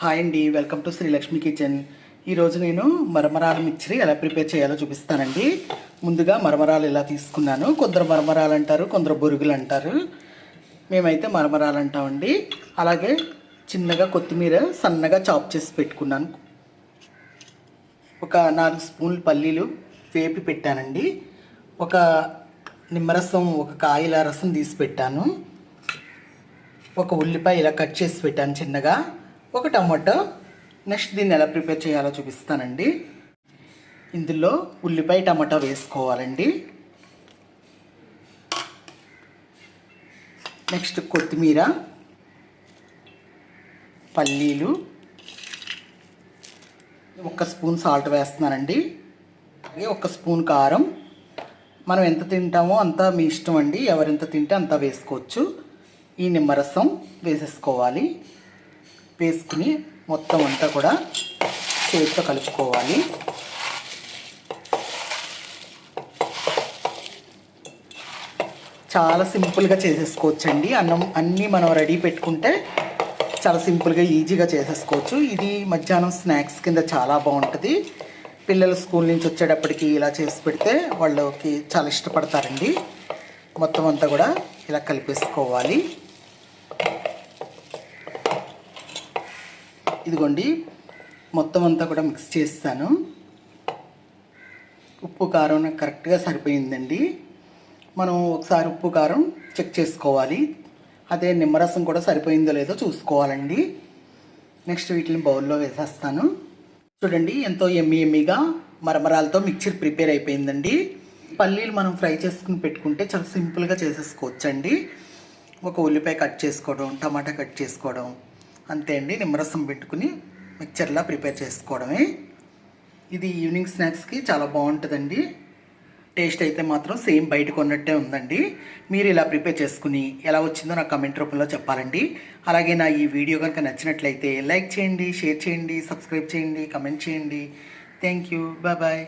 Hi అండి welcome to Srilakshmi kitchen. ఈరోజు నేను మరమరాల మిక్చర్ ఎలా ప్రిపేర్ చేయాలో చూపిస్తానండి. ముందుగా మరమరాలు ఇలా తీసుకున్నాను. కొందరు మరమరాలు అంటారు కొందరు బొరుగులు అంటారు. మేమైతే మరమరాలు అంటామండి. అలాగే చిన్నగా కొత్తిమీర సన్నగా చాప్ చేసి పెట్టుకున్నాను. ఒక నాలుగు స్పూన్లు పల్లీలు వేపి పెట్టానండి. ఒక నిమ్మరసం ఒక కాయల రసం తీసి పెట్టాను. ఒక ఉల్లిపాయ ఇలా కట్ చేసి పెట్టాను చిన్నగా. ఒక టమాటో నెక్స్ట్ దీన్ని ఎలా ప్రిపేర్ చేయాలో చూపిస్తానండి. ఇందులో ఉల్లిపాయ టమాటా వేసుకోవాలండి. నెక్స్ట్ కొత్తిమీర పల్లీలు ఒక స్పూన్ సాల్ట్ వేస్తున్నానండి. అలాగే ఒక స్పూన్ కారం. మనం ఎంత తింటామో అంత మీ ఇష్టం అండి. ఎవరెంత తింటే అంత వేసుకోవచ్చు. ఈ నిమ్మరసం వేసేసుకోవాలి. వేసుకుని మొత్తం అంతా కూడా చేతితో కలుపుకోవాలి. చాలా సింపుల్గా చేసేసుకోవచ్చండి. అన్నం అన్నీ మనం రెడీ పెట్టుకుంటే చాలా సింపుల్గా ఈజీగా చేసేసుకోవచ్చు. ఇది మధ్యాహ్నం స్నాక్స్ కింద చాలా బాగుంటుంది. పిల్లలు స్కూల్ నుంచి వచ్చేటప్పటికి ఇలా చేసి పెడితే వాళ్ళకి చాలా ఇష్టపడతారండి. మొత్తం అంతా కూడా ఇలా కలిపేసుకోవాలి. ఇదిగోండి మొత్తం అంతా కూడా మిక్స్ చేస్తాను. ఉప్పు కారం నాకు కరెక్ట్గా సరిపోయిందండి. మనం ఒకసారి ఉప్పు కారం చెక్ చేసుకోవాలి. అదే నిమ్మరసం కూడా సరిపోయిందో లేదో చూసుకోవాలండి. నెక్స్ట్ వీటిని బౌల్లో వేసేస్తాను. చూడండి ఎంతో ఎమ్మి ఎమ్మిగా మరమరాలతో మిక్చర్ ప్రిపేర్ అయిపోయిందండి. పల్లీలు మనం ఫ్రై చేసుకుని పెట్టుకుంటే చాలా సింపుల్గా చేసేసుకోవచ్చండి. ఒక ఉల్లిపాయ కట్ చేసుకోవడం టమాటా కట్ చేసుకోవడం అంతే అండి నిమ్మరసం పెట్టుకుని మిక్చర్లా ప్రిపేర్ చేసుకోవడమే. ఇది ఈవినింగ్ స్నాక్స్కి చాలా బాగుంటుందండి. టేస్ట్ అయితే మాత్రం సేమ్ బయట కొన్నట్టే ఉందండి. మీరు ఇలా ప్రిపేర్ చేసుకుని ఎలా వచ్చిందో నాకు కమెంట్ రూపంలో చెప్పాలండి. అలాగే నా ఈ వీడియో కనుక నచ్చినట్లయితే లైక్ చేయండి షేర్ చేయండి సబ్స్క్రైబ్ చేయండి కమెంట్ చేయండి. Thank you bye bye.